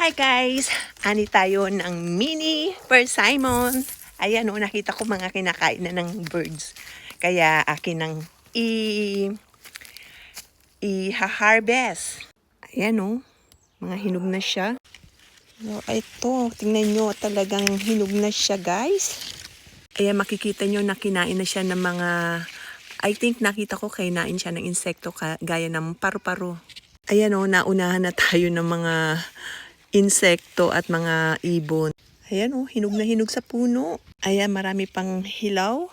Hi guys! Ani tayo ng mini persimmon. Ayan o, nakita ko mga kinakain na ng birds. Kaya akin nang i i-harvest. Ayan o, mga hinog na siya. So, ito, tingnan nyo, talagang hinog na siya guys. Ayan, makikita nyo na kinain na siya ng mga, I think nakita ko kainain siya ng insekto gaya ng paru-paro. Ayan o, naunahan na tayo ng mga insekto at mga ibon. Ayan o, hinog na hinog sa puno. Ayan, marami pang hilaw.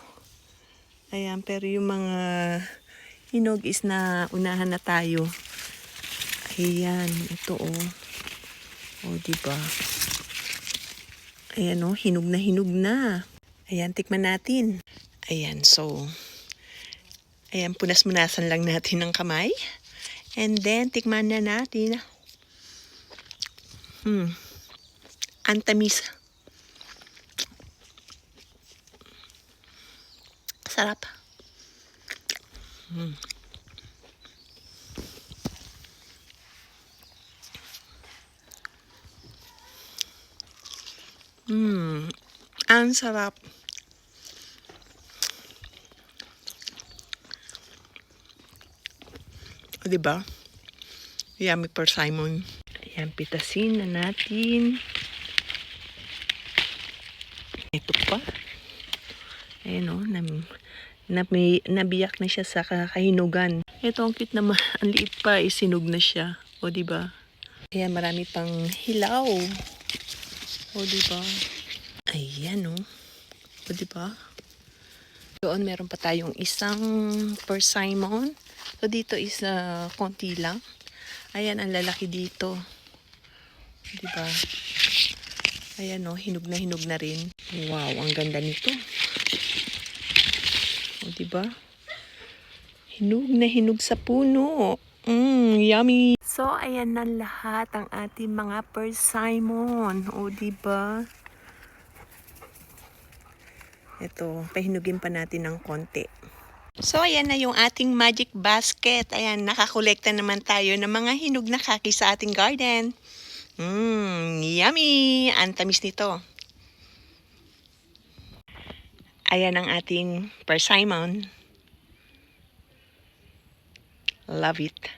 Ayan, pero yung mga hinog is na unahan na tayo. Ayan, ito o. O, diba? Ayan o, hinog na hinog na. Ayan, tikman natin. Ayan, so, ayan, punas-munasan lang natin ng kamay. And then, tikman na natin. Hmm. Antamis. Sarap. Hmm. Hmm. Ang sarap. O, diba? Yummy per Simon. Ayan, pitasin na natin. Ito pa. Ayan o, nam, na, may, nabiyak na siya sa kakahinugan. Ito, ang cute naman. Ang liit pa, isinog na siya. O, diba? Ayan, marami pang hilaw. O, diba? Ayan o. O, diba? Doon, meron pa tayong isang persimmon. So, dito is uh, konti lang. Ayan, ang lalaki dito. Diba? Ayan o, hinog na hinog na rin. Wow, ang ganda nito. O, diba? Hinog na hinog sa puno. Mmm, yummy. So, ayan na lahat ang ating mga persimmon. O, diba? Ito, pahinugin pa natin ng konti. So, ayan na yung ating magic basket. Ayan, nakakolekta naman tayo ng mga hinog na kaki sa ating garden. Mmm, yummy! Ang tamis nito. Ayan ang ating persimmon. Love it.